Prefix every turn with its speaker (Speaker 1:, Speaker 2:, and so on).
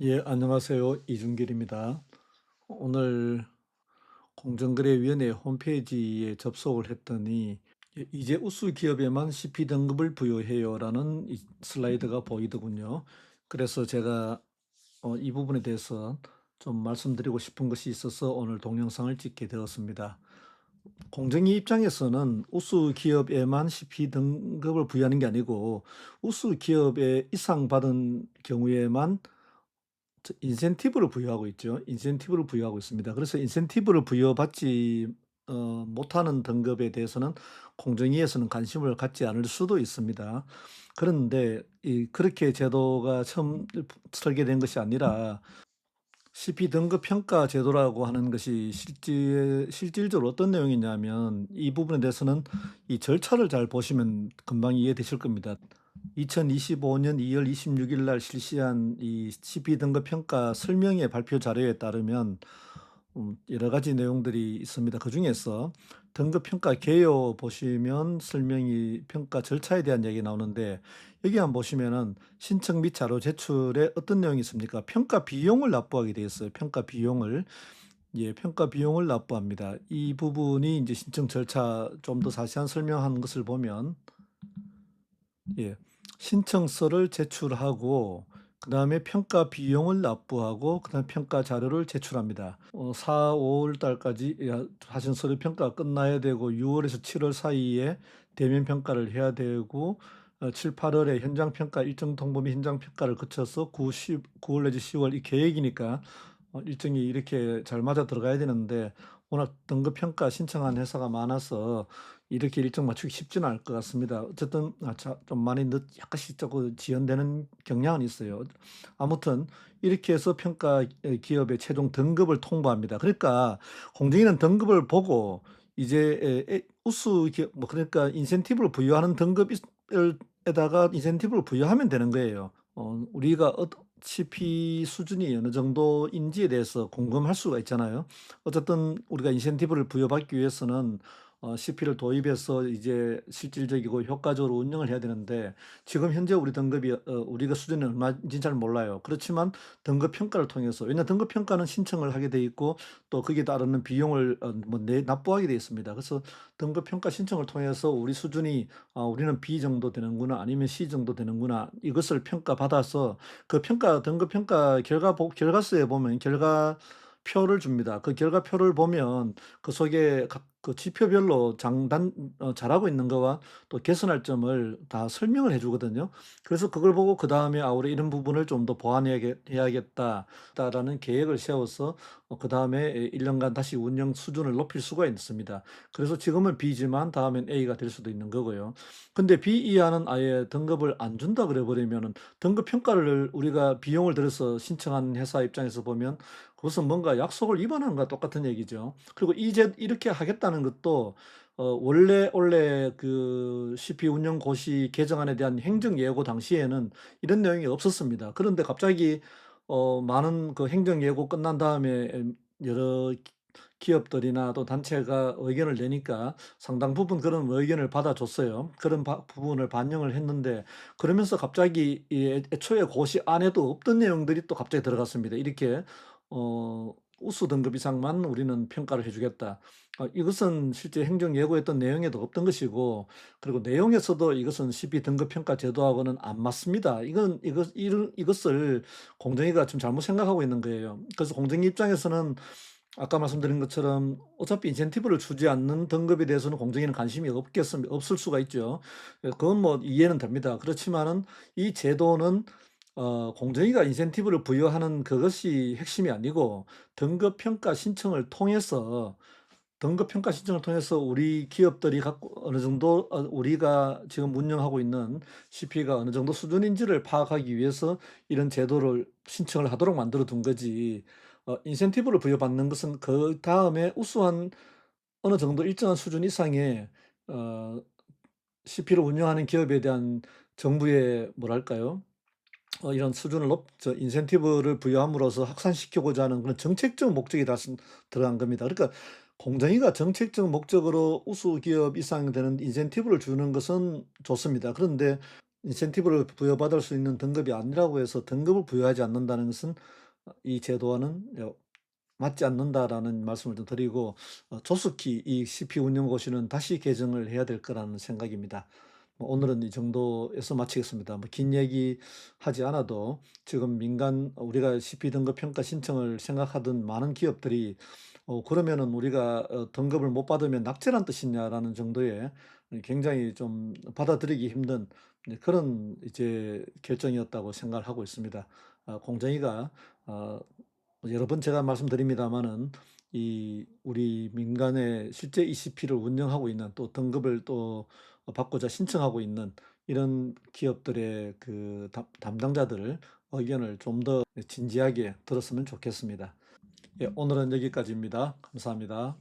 Speaker 1: 예, 안녕하세요. 이준길입니다. 오늘 공정거래위원회 홈페이지에 접속을 했더니 이- 이제 우수 기업에만 CP 등급을 부여해요라는 이 슬라이드가 보이더군요. 그래서 제가 어, 이 부분에 대해서 좀 말씀드리고 싶은 것이 있어서 오늘 동영상을 찍게 되었습니다. 공정위 입장에서는 우수 기업에만 CP 등급을 부여하는 게 아니고 우수 기업에 이상 받은 경우에만 저 인센티브를 부여하고 있죠. 인센티브를 부여하고 있습니다. 그래서 인센티브를 부여받지 어 못하는 등급에 대해서는 공정위에서는 관심을 갖지 않을 수도 있습니다. 그런데 이 그렇게 제도가 처음 설계된 것이 아니라 CP 등급 평가 제도라고 하는 것이 실제 실질적으로 어떤 내용이냐면 이 부분에 대해서는 이 절차를 잘 보시면 금방 이해되실 겁니다. 2025년 2월 26일 날 실시한 이 CP 등급 평가 설명회 발표 자료에 따르면 음 여러 가지 내용들이 있습니다. 그 중에서 등급 평가 개요 보시면 설명이 평가 절차에 대한 얘기 나오는데 여기 한번 보시면은 신청 및 자료 제출에 어떤 내용이 있습니까? 평가 비용을 납부하게 되어 있어요. 평가 비용을. 예, 평가 비용을 납부합니다. 이 부분이 이제 신청 절차 좀 더 자세한 설명한 것을 보면 예. 신청서를 제출하고 그다음에 평가 비용을 납부하고 그다음에 평가 자료를 제출합니다. 어 4, 5월 달까지 야 하신 서류 평가가 끝나야 되고 6 월에서 7월 사이에 대면 평가를 해야 되고 어 7, 8 월에 현장 평가 일정 통보 및 현장 평가를 거쳐서 9, 10 9월 내지 10월 이 계획이니까 어 일정이 이렇게 잘 맞아 들어가야 되는데 워낙 등급 평가 신청한 회사가 많아서 이렇게 일정 맞추기 쉽지는 않을 것 같습니다. 어쨌든 아 자 좀 많이 늦 약간씩 조금 지연되는 경향은 있어요. 아무튼 이렇게 해서 평가 에 기업의 최종 등급을 통보합니다. 그러니까 공정위는 등급을 보고 이제 에 에 우수 기업 뭐 그러니까 인센티브를 부여하는 등급 을 에다가 인센티브를 부여하면 되는 거예요. 어 우리가 어 CP 수준이 어느 정도인지에 대해서 궁금할 수가 있잖아요. 어쨌든 우리가 인센티브를 부여받기 위해서는 어 CP를 도입해서 이제 실질적이고 효과적으로 운영을 해야 되는데 지금 현재 우리 등급이 어 우리가 수준이 얼마인지는 잘 몰라요. 그렇지만 등급 평가를 통해서 왜냐 등급 평가는 신청을 하게 돼 있고 또 거기에 따르는 비용을 어 뭐 내 납부하게 돼 있습니다. 그래서 등급 평가 신청을 통해서 우리 수준이 '아 우리는 B 정도 되는구나.' 아니면 'C 정도 되는구나.' 이것을 평가받아서 그 평가 등급 평가 결과 보 결과서에 보면 결과 표를 줍니다. 그 결과표를 보면 그 속에 각그 지표별로 장단 어 잘하고 있는 거와 또 개선할 점을 다 설명을 해 주거든요. 그래서 그걸 보고 그 다음에 '아 우리 이런 부분을 좀 더 보완해야겠 해야겠다.'라는 계획을 세워서 어 그 다음에 예1 년간 다시 운영 수준을 높일 수가 있습니다. 그래서 지금은 B지만 다음엔 A가 될 수도 있는 거고요. 근데 B 이하는 아예 등급을 안 준다 그래 버리면은 등급 평가를 우리가 비용을 들여서 신청한 회사 입장에서 보면 그것은 뭔가 약속을 위반하는 거와 똑같은 얘기죠. 그리고 이제 이렇게 하겠다 는 것도 어 원래 원래 그 CP 운영 고시 개정안에 대한 행정 예고 당시에는 이런 내용이 없었습니다. 그런데 갑자기 어 많은 그 행정 예고 끝난 다음에 엠 여러 기 기업들이나 또 단체가 의견을 내니까 상당 부분 그런 의견을 받아줬어요. 그런 바 부분을 반영을 했는데 그러면서 갑자기 이애 애초에 고시 안에도 없던 내용들이 또 갑자기 들어갔습니다. 이렇게 어" 우수 등급 이상만 우리는 평가를 해 주겠다." 어 이것은 실제 행정 예고했던 내용에도 없던 것이고 그리고 내용에서도 이것은 CP 등급 평가 제도하고는 안 맞습니다. 이건 이것 이것을 공정위가 지금 잘못 생각하고 있는 거예요. 그래서 공정위 입장에서는 아까 말씀드린 것처럼 어차피 인센티브를 주지 않는 등급에 대해서는 공정위는 관심이 없겠습 없을 수가 있죠. 예 그건 뭐 이해는 됩니다. 그렇지만은 이 제도는 어 공정위가 인센티브를 부여하는 그것이 핵심이 아니고 등급 평가 신청을 통해서 등급 평가 신청을 통해서 우리 기업들이 갖고 어느 정도 어 우리가 지금 운영하고 있는 CP가 어느 정도 수준인지를 파악하기 위해서 이런 제도를 신청을 하도록 만들어 둔 거지 어 인센티브를 부여받는 것은 그 다음에 우수한 어느 정도 일정한 수준 이상의 어 CP를 운영하는 기업에 대한 정부의 뭐랄까요? 어 이런 수준을 높 저 인센티브를 부여함으로써 확산시키고자 하는 그런 정책적 목적이 다쓴 들어간 겁니다. 그러니까 공정위가 정책적 목적으로 우수 기업 이상 되는 인센티브를 주는 것은 좋습니다. 그런데 인센티브를 부여받을 수 있는 등급이 아니라고 해서 등급을 부여하지 않는다는 것은 어이 제도와는 여 맞지 않는다라는 말씀을 좀 드리고 어 조속히 이 CP 운영고시는 다시 개정을 해야 될 거라는 생각입니다. 뭐 오늘은 이 정도에서 마치겠습니다. 뭐 긴 얘기 하지 않아도 지금 민간 우리가 CP 등급 평가 신청을 생각하던 많은 기업들이 어 그러면은 우리가 어 '등급을 못 받으면 낙제란 뜻이냐.'라는 정도의 굉장히 좀 받아들이기 힘든 네 그런 이제 결정이었다고 생각을 하고 있습니다. 아 공정위가 어 여러 번 제가 말씀드립니다마는 이 우리 민간에 실제 이 CP를 운영하고 있는 또 등급을 또어 받고자 신청하고 있는 이런 기업들의 그담 담당자들 의견을 좀 더 진지하게 들었으면 좋겠습니다. 예 오늘은 여기까지입니다. 감사합니다.